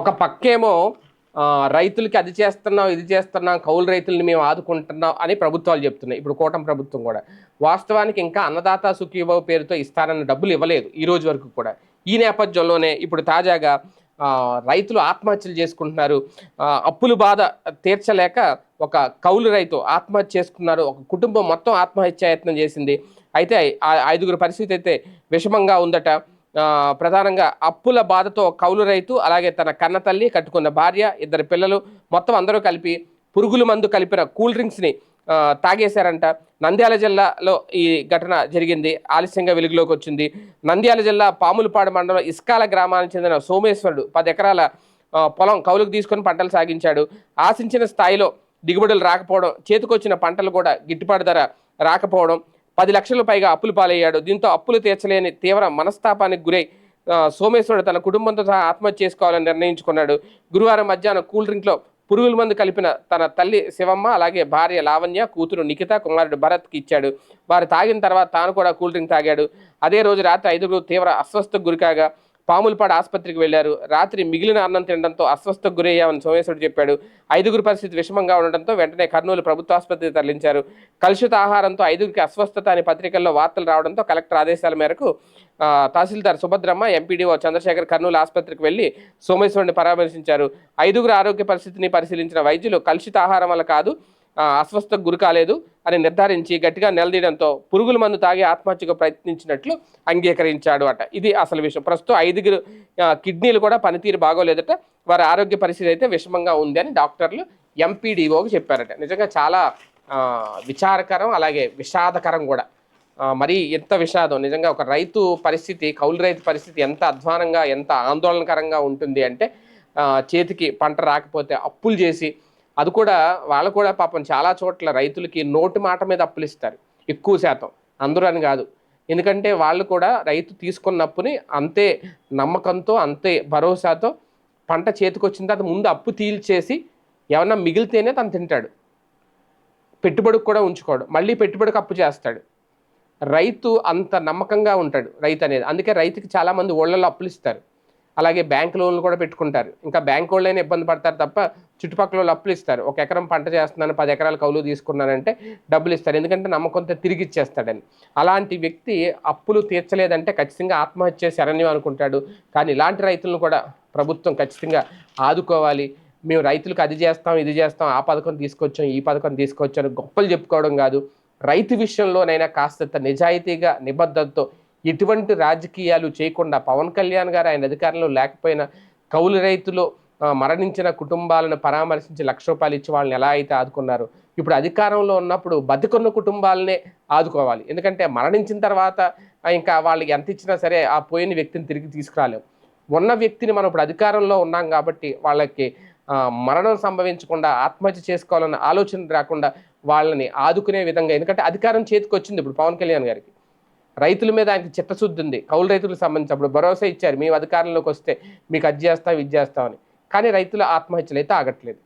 ఒక పక్కేమో రైతులకి అది చేస్తున్నాం ఇది చేస్తున్నాం కౌలు రైతుల్ని మేము ఆదుకుంటున్నాం అని ప్రభుత్వాలు చెప్తున్నాయి. ఇప్పుడు కూటమి ప్రభుత్వం కూడా. వాస్తవానికి ఇంకా అన్నదాత సుఖీభావ పేరుతో ఇస్తారన్న డబ్బులు ఇవ్వలేదు ఈ రోజు వరకు కూడా. ఈ నేపథ్యంలోనే ఇప్పుడు తాజాగా రైతులు ఆత్మహత్యలు చేసుకుంటున్నారు. అప్పులు బాధ తీర్చలేక ఒక కౌలు రైతు ఆత్మహత్య చేసుకున్నారు. ఒక కుటుంబం మొత్తం ఆత్మహత్యాయత్నం చేసింది. అయితే ఐదుగురు పరిస్థితి అయితే విషమంగా ఉందట. ప్రధానంగా అప్పుల బాధతో కౌలు రైతు అలాగే తన కన్న తల్లి కట్టుకున్న భార్య ఇద్దరు పిల్లలు మొత్తం అందరూ కలిపి పురుగుల మందు కలిపిన కూల్ డ్రింక్స్ని తాగేశారంట. నంద్యాల జిల్లాలో ఈ ఘటన జరిగింది. ఆలస్యంగా వెలుగులోకి వచ్చింది. నంద్యాల జిల్లా పాములపాడు మండలం ఇస్కాల గ్రామానికి చెందిన సోమేశ్వరుడు పది ఎకరాల పొలం కౌలుకు తీసుకొని పంటలు సాగించాడు. ఆశించిన స్థాయిలో దిగుబడులు రాకపోవడం చేతికొచ్చిన పంటలు కూడా గిట్టుబాటు ధర రాకపోవడం పది లక్షల పైగా అప్పులు పాలయ్యాడు. దీంతో అప్పులు తీర్చలేని తీవ్ర మనస్తాపానికి గురై సోమేశ్వరుడు తన కుటుంబంతో సహా ఆత్మహత్య చేసుకోవాలని నిర్ణయించుకున్నాడు. గురువారం మధ్యాహ్నం కూల్ డ్రింక్లో పురుగుల మందు కలిపిన తన తల్లి శివమ్మ అలాగే భార్య లావణ్య కూతురు నిఖిత కుమారుడు భరత్కి ఇచ్చాడు. వారు తాగిన తర్వాత తాను కూడా కూల్ డ్రింక్ తాగాడు. అదే రోజు రాత్రి ఐదుగురు తీవ్ర అస్వస్థకు గురికాగా పాములపాడు ఆసుపత్రికి వెళ్ళారు రాత్రి మిగిలిన అన్నం తినడంతో అస్వస్థకు గురయ్యామని సోమేశ్వరుడు చెప్పాడు. ఐదుగురు పరిస్థితి విషమంగా ఉండడంతో వెంటనే కర్నూలు ప్రభుత్వ ఆసుపత్రికి తరలించారు. కలుషిత ఆహారంతో ఐదుగురికి అస్వస్థత అనే పత్రికల్లో వార్తలు రావడంతో కలెక్టర్ ఆదేశాల మేరకు తహసీల్దార్ సుభద్రమ్మ ఎంపీడీఓ చంద్రశేఖర్ కర్నూలు ఆసుపత్రికి వెళ్ళి సోమేశ్వరుని పరామర్శించారు. ఐదుగురు ఆరోగ్య పరిస్థితిని పరిశీలించిన వైద్యులు కలుషిత ఆహారం వల్ల కాదు అస్వస్థకు గురి కాలేదు అని నిర్ధారించి గట్టిగా నిలదీయడంతో పురుగుల మందు తాగి ఆత్మహత్యకు ప్రయత్నించినట్లు అంగీకరించాడు అట. ఇది అసలు విషయం. ప్రస్తుతం ఐదుగురు కిడ్నీలు కూడా పనితీరు బాగోలేదట. వారి ఆరోగ్య పరిస్థితి అయితే విషమంగా ఉంది అని డాక్టర్లు ఎంపీడీఓకి చెప్పారట. నిజంగా చాలా విచారకరం అలాగే విషాదకరం కూడా. మరి ఎంత విషాదం? నిజంగా ఒక రైతు పరిస్థితి కౌలు రైతు పరిస్థితి ఎంత అధ్వానంగా ఎంత ఆందోళనకరంగా ఉంటుంది అంటే చేతికి పంట రాకపోతే అప్పులు చేసి అది కూడా వాళ్ళు కూడా పాపం చాలా చోట్ల రైతులకి నోటి మాట మీద అప్పులు ఇస్తారు. ఎక్కువ శాతం. అందరూ అని కాదు. ఎందుకంటే వాళ్ళు కూడా రైతు తీసుకున్న అప్పుని అంతే నమ్మకంతో అంతే భరోసాతో పంట చేతికి వచ్చిన తర్వాత ముందు అప్పు తీల్చేసి ఏమన్నా మిగిలితేనే తను తింటాడు. పెట్టుబడికి కూడా ఉంచుకోడు. మళ్ళీ పెట్టుబడికి అప్పు చేస్తాడు. రైతు అంత నమ్మకంగా ఉంటాడు రైతు అనేది అందుకే రైతుకి చాలామంది ఓళ్ళల్లో అప్పులు ఇస్తారు. అలాగే బ్యాంక్ లోన్లు కూడా పెట్టుకుంటారు. ఇంకా బ్యాంక్ వాళ్ళైనా ఇబ్బంది పడతారు తప్ప చుట్టుపక్కల వాళ్ళు అప్పులు ఇస్తారు. ఒక ఎకరం పంట చేస్తున్నాను పది ఎకరాల కౌలు తీసుకున్నానంటే డబ్బులు ఇస్తారు. ఎందుకంటే నమ్మకంతో తిరిగి ఇచ్చేస్తాడని అలాంటి వ్యక్తి అప్పులు తీర్చలేదంటే ఖచ్చితంగా ఆత్మహత్య శరణ్యం అనుకుంటాడు. కానీ ఇలాంటి రైతులను కూడా ప్రభుత్వం ఖచ్చితంగా ఆదుకోవాలి. మేము రైతులకు అది చేస్తాం ఇది చేస్తాం ఆ పథకం తీసుకొచ్చాం ఈ పథకం తీసుకొచ్చాం గొప్పలు చెప్పుకోవడం కాదు. రైతు విషయంలోనైనా కాస్తంత నిజాయితీగా నిబద్ధతతో ఎటువంటి రాజకీయాలు చేయకుండా పవన్ కళ్యాణ్ గారు ఆయన అధికారంలో లేకపోయినా కౌలు రైతులు మరణించిన కుటుంబాలను పరామర్శించి లక్ష రూపాయలు ఇచ్చి వాళ్ళని ఎలా అయితే ఆదుకున్నారు ఇప్పుడు అధికారంలో ఉన్నప్పుడు బతికున్న కుటుంబాలనే ఆదుకోవాలి. ఎందుకంటే మరణించిన తర్వాత ఇంకా వాళ్ళకి ఎంత ఇచ్చినా సరే ఆ పోయిన వ్యక్తిని తిరిగి తీసుకురాలేం. ఉన్న వ్యక్తిని మనం ఇప్పుడు అధికారంలో ఉన్నాం కాబట్టి వాళ్ళకి మరణం సంభవించకుండా ఆత్మహత్య చేసుకోవాలన్న ఆలోచన రాకుండా వాళ్ళని ఆదుకునే విధంగా ఎందుకంటే అధికారం చేతికి వచ్చింది ఇప్పుడు పవన్ కళ్యాణ్ గారికి. రైతుల మీద ఆయనకి చిత్తశుద్ధి ఉంది. కౌలు రైతులకు సంబంధించి అప్పుడు భరోసా ఇచ్చారు. మేము అధికారంలోకి వస్తే మీకు అది చేస్తాం ఇది చేస్తామని కానీ రైతుల ఆత్మహత్యలు అయితే ఆగట్లేదు.